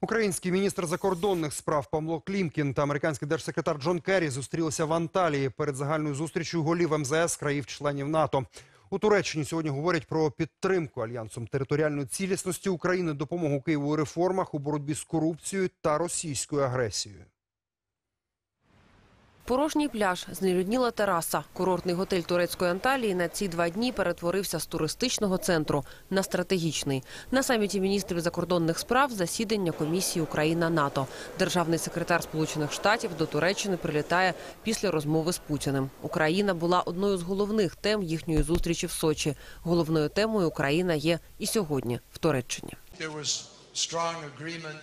Український міністр закордонних справ Павло Клімкін та американський держсекретар Джон Керрі зустрілися в Анталії перед загальною зустрічю голів МЗС країв-членів НАТО. У Туреччині сьогодні говорять про підтримку альянсом територіальної цілісності України, допомогу Києву у реформах у боротьбі з корупцією та російською агресією. Порожній пляж, знелюдніла тераса. Курортний готель турецької Анталії на ці два дні перетворився з туристичного центру на стратегічний. На саміті міністрів закордонних справ засідання комісії Україна-НАТО. Державний секретар Сполучених Штатів до Туреччини прилітає після розмови з Путіним. Україна була одною з головних тем їхньої зустрічі в Сочі. Головною темою Україна є і сьогодні в Туреччині.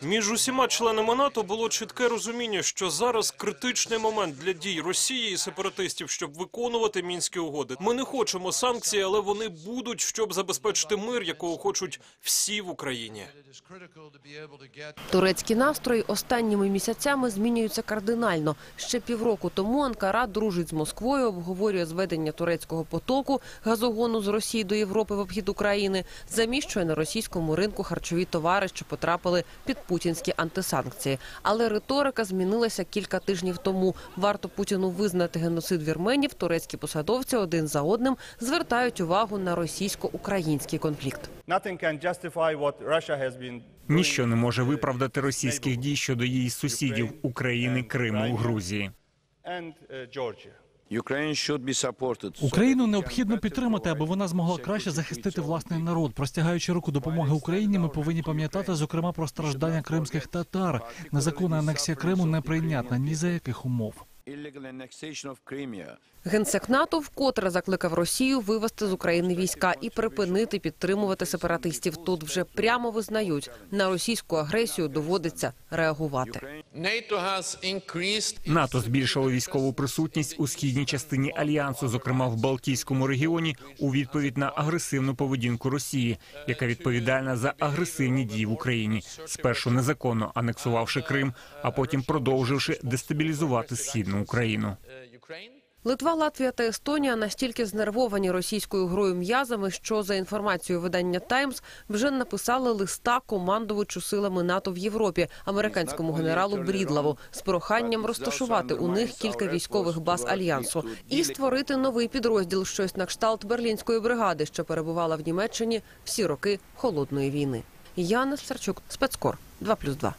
Між усіма членами НАТО було чітке розуміння, що зараз критичний момент для дій Росії і сепаратистів, щоб виконувати мінські угоди. Ми не хочемо санкцій, але вони будуть, щоб забезпечити мир, якого хочуть всі в Україні. Турецькі настрої останніми місяцями змінюються кардинально. Ще півроку тому Анкара дружить з Москвою, обговорює зведення турецького потоку газогону з Росії до Європи в обхід України, заміщує на російському ринку харчові товари, що потрапили під путінські антисанкції. Але риторика змінилася кілька тижнів тому. Варто Путіну визнати геноцид вірменів. Турецькі посадовці один за одним звертають увагу на російсько-український конфлікт. Ніщо не може виправдати російських дій щодо її сусідів України, Криму, Грузії. Україну необхідно підтримати, аби вона змогла краще захистити власний народ. Простягаючи руку допомоги Україні, ми повинні пам'ятати зокрема про страждання кримських татар. Незаконна анексія Криму неприйнятна ні за яких умов. Генсек НАТО вкотре закликав Росію вивести з України війська і припинити підтримувати сепаратистів. Тут вже прямо визнають на російську агресію доводиться реагувати. НАТО збільшило військову присутність у східній частині альянсу, зокрема в Балтійському регіоні, у відповідь на агресивну поведінку Росії, яка відповідальна за агресивні дії в Україні, спершу незаконно анексувавши Крим, а потім продовживши дестабілізувати східну Україну. Литва, Латвія та Естонія настільки знервовані російською грою м'язами, що за інформацією видання Таймс вже написали листа командувачу силами НАТО в Європі, американському генералу Брідлаву, з проханням розташувати у них кілька військових баз альянсу і створити новий підрозділ, щось на кшталт берлінської бригади, що перебувала в Німеччині всі роки холодної війни. Яна Сарчук, спецкор 2+,2.